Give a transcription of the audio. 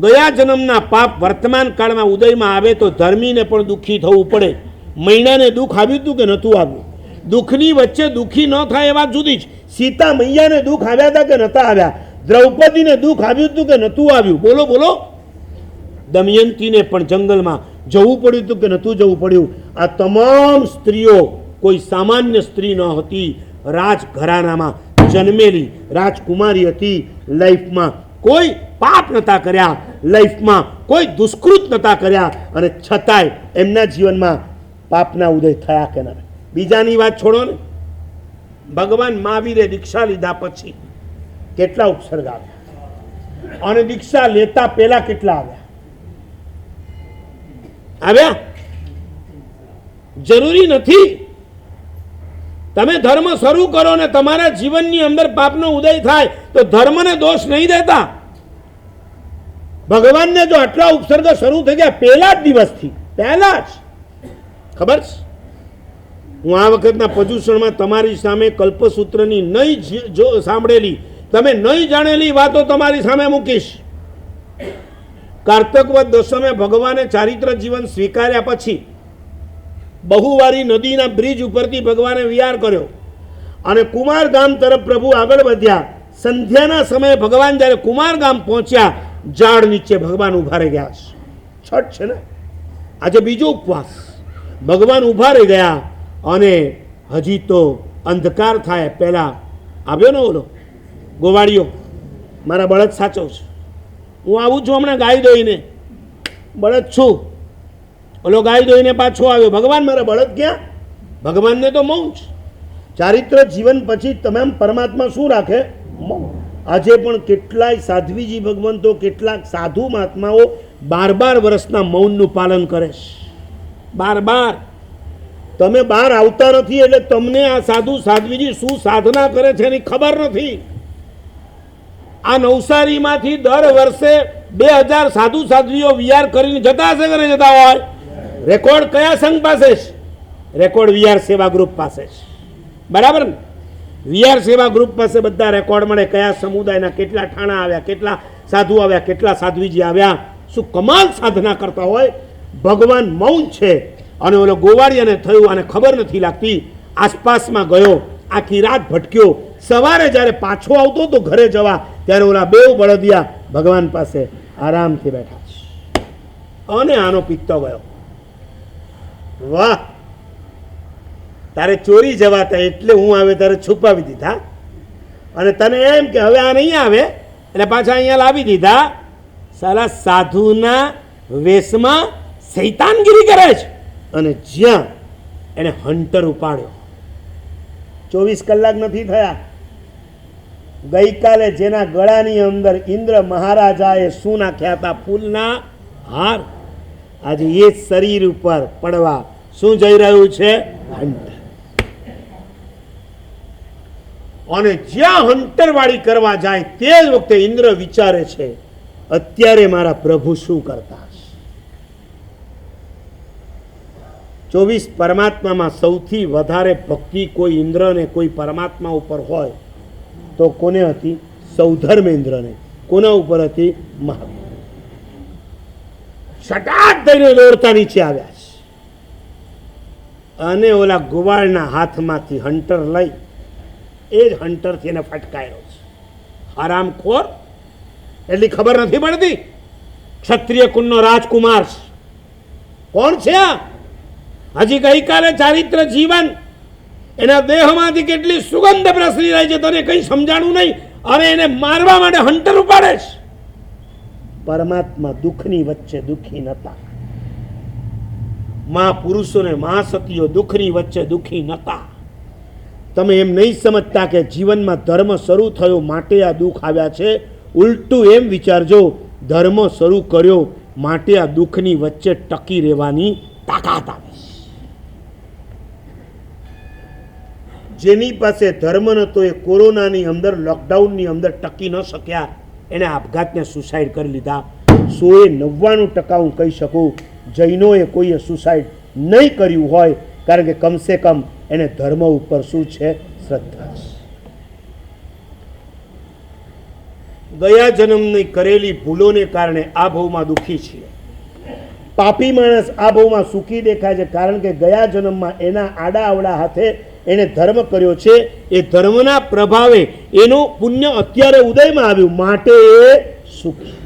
ગયા જન્મના પાપ વર્તમાન કાળમાં ઉદયમાં આવે તો ધર્મીને પણ દુઃખી થવું પડે. મૈણાને દુઃખ આવ્યું હતું કે નહોતું આવ્યું? દુઃખની વચ્ચે દુઃખી ન થાય એવા જુદી જ સીતા મૈયાને દુઃખ આવ્યા હતા કે નહોતા આવ્યા? દ્રૌપદીને દુઃખ આવ્યું હતું કે નહોતું આવ્યું? બોલો બોલો. દમયંતીને પણ જંગલમાં જવું પડ્યું હતું કે નહોતું જવું પડ્યું? આ તમામ સ્ત્રીઓ કોઈ સામાન્ય સ્ત્રી ન હતી. રાજઘરાનામાં જન્મેલી રાજકુમારી હતી લાઈફમાં. કોઈ પાપ નહોતા કર્યા લાઈફમાં કોઈ દુષ્કૃત નહોતા કર્યા અને છતાંય એમના જીવનમાં પાપના ઉદય થયા કે ના. બીજાની વાત છોડો ને. ભગવાન મહાવીરે દીક્ષા લીધા પછી કેટલા ઉપસર્ગ આવ્યા? અને દીક્ષા લેતા પહેલા કેટલા આવ્યા? આવ્યા? જરૂરી નથી. તમે ધર્મ શરૂ કરો ને તમારા જીવનની અંદર પાપનો ઉદય થાય તો ધર્મને દોષ નહીં દેતા. ભગવાનને જો આટલા ઉપસર્ગ શરૂ થઈ ગયા, પહેલા જ દિવસથી, પહેલા જ. ખબર છે? હું આ વખતના પ્રદૂષણમાં તમારી સામે કલ્પસૂત્રની નહીં જો સાંભળેલી, તમે નહીં જાણેલી વાતો તમારી સામે મૂકીશ. કાર્તકવત દશમે ભગવાને ચારિત્ર જીવન સ્વીકાર્યા પછી બહુવારી નદીના બ્રિજ ઉપરથી ભગવાને વિહાર કર્યો અને કુમાર ગામ તરફ પ્રભુ આગળ વધ્યા. સંધ્યાના સમયે ભગવાન જ્યારે કુમાર ગામ પહોંચ્યા ઝાડ નીચે ભગવાન ઊભા રહી ગયા છઠ છે ને? આજે બીજો ઉપવાસ. ભગવાન ઊભા રહી ગયા અને હજી તો અંધકાર થાય પહેલાં. આવ્યો ને ઓલો? ગોવાળિયો મારા બળદ સાચો છે. હું આવું છું હમણાં ગાય દોઈને. બળદ છું. ઓલો ગાય દોઈને પાછો આવ્યો. ભગવાન મારા બળદ ક્યાં? ભગવાનને તો મૌન છે. ચારિત્ર જીવન પછી તમામ પરમાત્મા શું રાખે? મૌન. આજે પણ કેટલાય સાધ્વીજી ભગવંતો, કેટલાક સાધુ મહાત્માઓ બાર બાર વર્ષના મૌનનું પાલન કરે છે. બાર બાર તમે બહાર આવતા નથી એટલે તમને આ સાધુ, સાધ્વીજી શું સાધના કરે છે એની ખબર નથી. આ નવસારીમાંથી દર વર્ષે બે હજાર સાધુ, સાધ્વીઓ વિહાર કરીને જતા હશે ઘરે જતા હોય? રેકોર્ડ કયા સંઘ પાસે છે? રેકોર્ડ વિહાર સેવા ગ્રુપ પાસે છે. બરાબર ને? વિહાર સેવા ગ્રુપ પાસે બધા રેકોર્ડ મળે કયા સમુદાયના કેટલા ઠાણા આવ્યા, કેટલા સાધુ આવ્યા, કેટલા સાધ્વીજી આવ્યા, શું કમાલ સાધના કરતા હોય? ભગવાન મૌન છે. અને ઓલો ગોવાળિયાને થયું અને ખબર નથી લાગતી. આસપાસમાં ગયો, આખી રાત ભટક્યો. સવારે જ્યારે પાછો આવતો તો ઘરે જવા, ત્યારે ઓલા બેવ બળદિયા ભગવાન પાસે આરામથી બેઠા. અને આનો પિત્તો ગયો. વાહ! તારે ચોરી જવાતા એટલે હું આવે તારે છુપાવી દીધા. અને તને એમ કે હવે આ નહીં આવે, એટલે પાછા અહીંયા લાવી દીધા. સાલા સાધુના વેશમાં શૈતાનગીરી કરે છે. અને જ્યાં એને હંટર ઉપાડ્યો. ચોવીસ કલાક નથી થયા. ગઈકાલે જેના ગળાની અંદર ઇન્દ્ર મહારાજાએ શું નાખ્યા હતા ફૂલના હાર? આજે એ શરીર ઉપર પડવા શું જઈ રહ્યું છે? હંટર અને જ્યાં હંટરવાળી કરવા જાય તે જ વખતે ઇન્દ્ર વિચારે છે, અત્યારે મારા પ્રભુ શું કરતા ચોવીસ પરમાત્મામાં સૌથી વધારે ભક્તિ કોઈ ઇન્દ્રને કોઈ પરમાત્મા ઉપર હોય, તો કોને હતી? સૌધર્મેન્દ્રને કોના ઉપર હતી? મહાવીર. સટાટ થઈને દોડતા નીચે આવ્યા છે. અને ઓલા ગુવાળના હાથમાંથી હંટર લઈ એ જ હંટરથી એને ફટકાયો છે. હરામખોર એટલી ખબર નથી પડતી? ક્ષત્રિય કુંડનો રાજકુમાર છે. કોણ છે આ? હજી ગઈકાલે ચારિત્ર જીવન, એના દેહમાંથી કેટલી સુગંધ પ્રસરી રહી છે તને કંઈ સમજાણું નહીં? અને એને મારવા માટે હંટર ઉપાડે છે. પરમાત્મા દુઃખની વચ્ચે દુઃખી નતા. મહાપુરુષો ને મહાસતીઓ દુઃખની વચ્ચે દુઃખી નતા. તમે એમ નહીં સમજતા કે જીવનમાં ધર્મ શરૂ થયો, માટે આ દુઃખ આવ્યા છે? ઉલટું એમ વિચારજો, ધર્મ શરૂ કર્યો, માટે આ દુઃખની વચ્ચે ટકી રહેવાની તાકાત આવી જેની પાસે ધર્મ નહોતો, એ કોરોનાની અંદર, લોકડાઉનની અંદર ટકી ન શક્યા. એને આપઘાતને સુસાઇડ કરી લીધા. સોએ નવ્વાણું ટકા હું કહી શકું, જૈનોએ કોઈએ સુસાઇડ નહીં કર્યું હોય, કારણ કે કમસે કમ એને ધર્મ ઉપર શું છે? શ્રદ્ધા ગયા જન્મની કરેલી ભૂલોને કારણે આ ભવમાં દુઃખી છીએ. પાપી માણસ આ ભવમાં સુખી દેખાય છે, કારણ કે ગયા જન્મમાં એના આડા અવડા હાથે એણે ધર્મ કર્યો છે. એ ધર્મના પ્રભાવે એનું પુણ્ય અત્યારે ઉદયમાં આવ્યું. માટે એ સુખી.